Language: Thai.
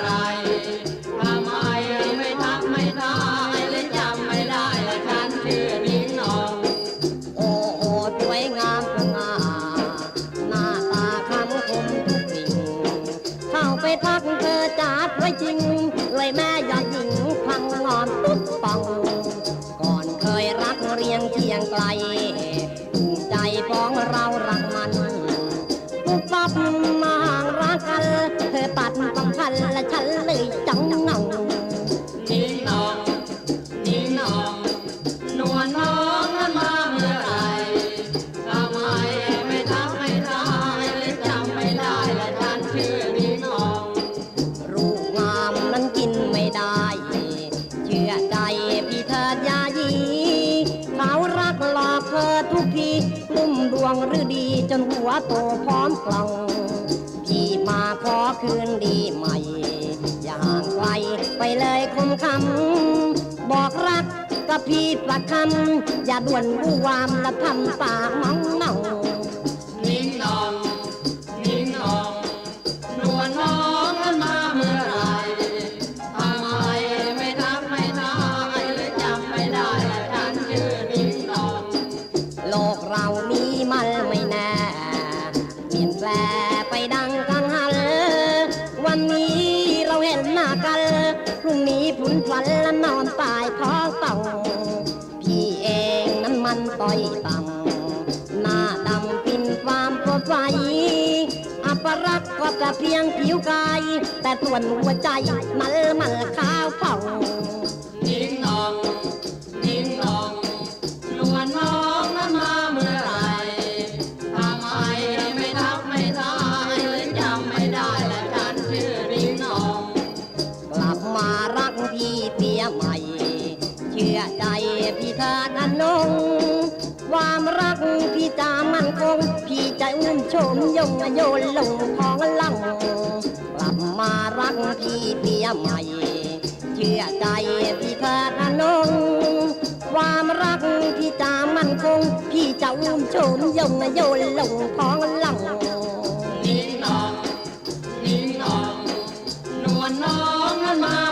ไหรทำไมไม่ทักไม่ทายเลยจำไม่ได้ละชื่อนิ่งนองโอ้สวยงามสง่าหน้าตาคำคมทุกสิ่งเข้าไปทักเธอจัดไว้จริง มาห่างรักกันเธอตัดบังคันและฉัน อทุกทีลุ่มดวงหรือดีจนหัวโตพร้อมกล่อง พี่มาขอคืนดีใหม่ อย่าห่างไกลไปเลยคมคำบอกรักกับพี่ประคำอย่าด่วนผู้วามและทำปากเมาเมา กันพรุ่งนี้ผุนพลันและนอนตายท้องเต่าพี่เองนั้นมันต่อยต่ำหน้าดำปินความโปรดไฟอัปรักก็แต่เพียงผิวกาย แต่ส่วนหัวใจมันมันขาวเผ่า พี่เธอนันนงความรักพี่จะมั่นคง พี่จะอุ้มโฉมยงโยนลงของลังกลับมารักพี่เสียใหม่ เชื่อใจพี่เธอนันนงความรักพี่จะมั่นคง พี่จะอุ้มโฉมยงโยนลงของลังนิ่งนองนิ่งนองนวลน้องนั้นมา